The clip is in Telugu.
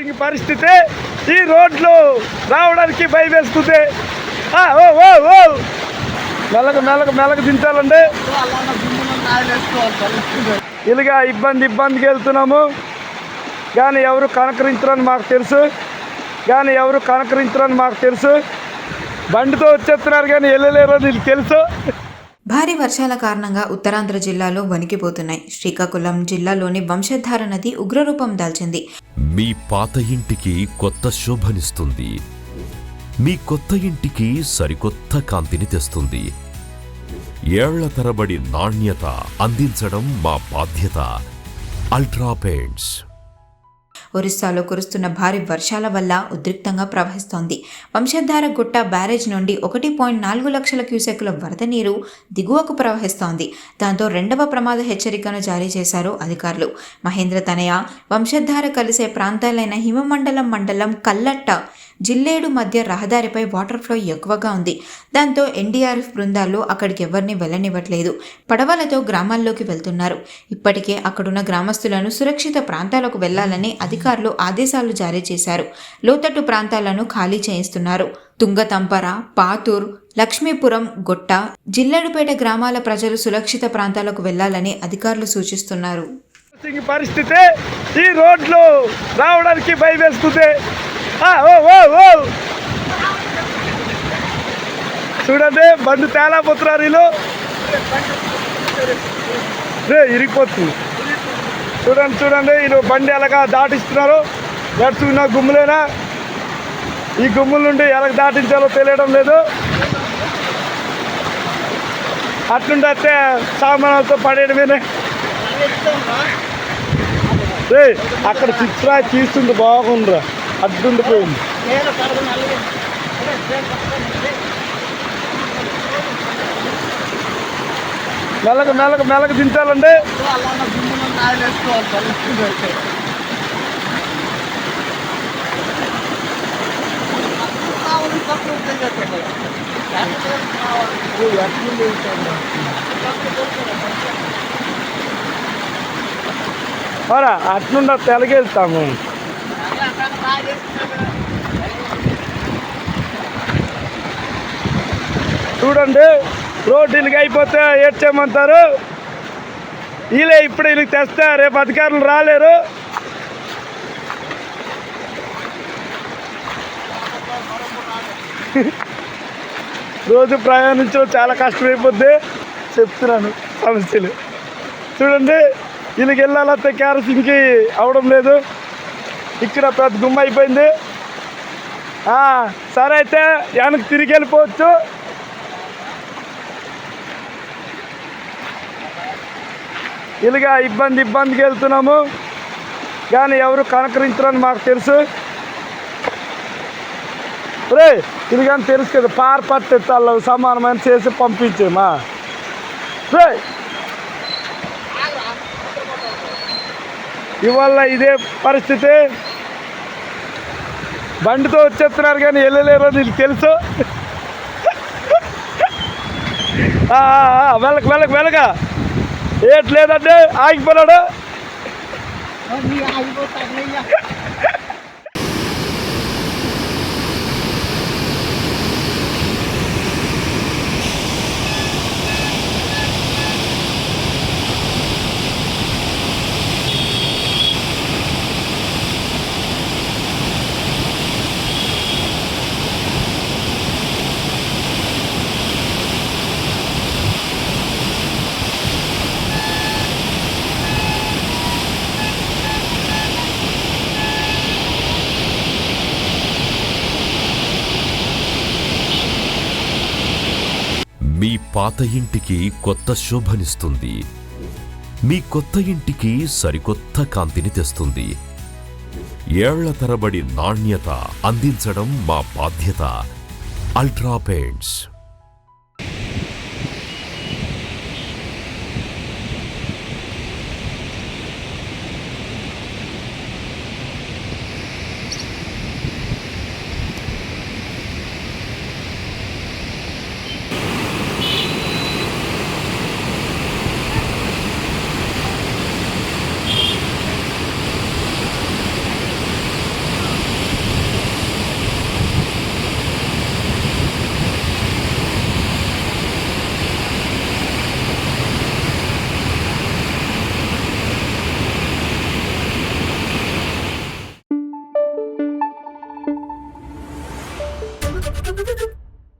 ఈ పరిస్థితి ఈ రోడ్లు రావడానికి భయం వేస్తుంది. ఆ, ఓ ఓ ఓ. దించాలండి. ఇలాగా ఇబ్బంది ఇబ్బందికి వెళ్తున్నాము. కానీ ఎవరు కనకరించరని మాకు తెలుసు. కానీ ఎవరు కనకరించరని మాకు తెలుసు. బండితో వచ్చేస్తున్నారు కానీ వెళ్ళలేరు అని తెలుసు. భారీ వర్షాల కారణంగా ఉత్తరాంధ్ర జిల్లాలో వణికిపోతున్నాయి. శ్రీకాకుళం జిల్లాలోని వంశధార నది ఉగ్రరూపం దాల్చింది. మీ పాత ఇంటికి కొత్త శోభనిస్తుంది. మీ కొత్త ఇంటికి సరికొత్త కాంతిని తెస్తుంది. ఏళ్ళ తరబడి నాణ్యత అందించడం మా బాధ్యత. Ultra Paints. ఒరిస్సాలో కురుస్తున్న భారీ వర్షాల వల్ల ఉద్రిక్తంగా ప్రవహిస్తోంది. వంశధార గుట్ట బ్యారేజ్ నుండి ఒకటి పాయింట్ నాలుగు లక్షల క్యూసెక్కుల వరద నీరు దిగువకు ప్రవహిస్తోంది. దాంతో రెండవ ప్రమాద హెచ్చరికను జారీ చేశారు అధికారులు. మహేంద్ర తనయ వంశధార కలిసే ప్రాంతాలైన హిమమండలం మండలం కల్లట్ట జిల్లేడు మధ్య రహదారిపై వాటర్ ఫ్లో ఎక్కువగా ఉంది. దాంతో ఎన్డీఆర్ఎఫ్ బృందాలు అక్కడికి ఎవరిని వెళ్ళనివ్వట్లేదు. పడవలతో గ్రామాల్లోకి వెళ్తున్నారు. ఇప్పటికే అక్కడున్న గ్రామస్తులను సురక్షిత ప్రాంతాలకు వెళ్ళాలని అధికారులు అధికారులు ఆదేశాలు జారీ చేశారు. లోతట్టు ప్రాంతాలను ఖాళీ చేయిస్తున్నారు. తుంగతంపర పాతూర్ లక్ష్మీపురం గొట్ట జిల్లెడుపేట గ్రామాల ప్రజలు సురక్షిత ప్రాంతాలకు వెళ్ళాలని అధికారులు సూచిస్తున్నారు. పరిస్థితి ఈ రోడ్లు రావడానికి భయం చూడండి బండి తేలాపోతున్నారు వీళ్ళు. రే ఇరిగిపోతుంది. చూడండి చూడండి వీళ్ళు బండి ఎలాగా దాటిస్తున్నారు. నడుచుకున్న గుమ్ములేనా? ఈ గుమ్ముల నుండి ఎలా దాటించాలో తెలియడం లేదు. అట్లుండి వస్తే సామానాలతో పడేయడమేనే రే అక్కడ చిత్రా తీస్తుంది బాగుండ్రా అడ్డుండిపోయింది. మెల్లగ మెల్లగ మెల్లగ దించాలండి. మరా అట్నుండ తెలగెళ్తాము చూడండి రోడ్డు ఇలాగ అయిపోతే ఏడ్చేయమంటారు? వీళ్ళే ఇప్పుడు వీళ్ళకి తెస్తే రేపు అధికారులు రాలేరు. రోజు ప్రయాణించడం చాలా కష్టమైపోద్ది. చెప్తున్నాను సమస్యలు. చూడండి వీళ్ళకి వెళ్ళాలంటే క్యారసింగ్కి అవడం లేదు. ఇక్కడ పెద్ద గుమ్మ అయిపోయింది. సరే అయితే వెనక్కి తిరిగి వెళ్ళిపోవచ్చు. ఇలాగా ఇబ్బంది ఇబ్బందికి వెళ్తున్నాము. కానీ ఎవరు కనకరించరని మాకు తెలుసు. రే ఇది కానీ తెలుసు కదా పార్ పట్టెత్తాళ్ళు సమానమైన చేసి పంపించేమా. రే ఇవాళ ఇదే పరిస్థితి. బండితో వచ్చేస్తున్నారు కానీ వెళ్ళలేరు అని తెలుసు. వెళ్ళక వెళ్ళక వెళ్ళక એટલે તને પર మీ పాత ఇంటికి కొత్త శోభనిస్తుంది. మీ కొత్త ఇంటికి సరికొత్త కాంతిని తెస్తుంది. ఏళ్ళ తరబడి నాణ్యత అందించడం మా బాధ్యత. Ultra Paints.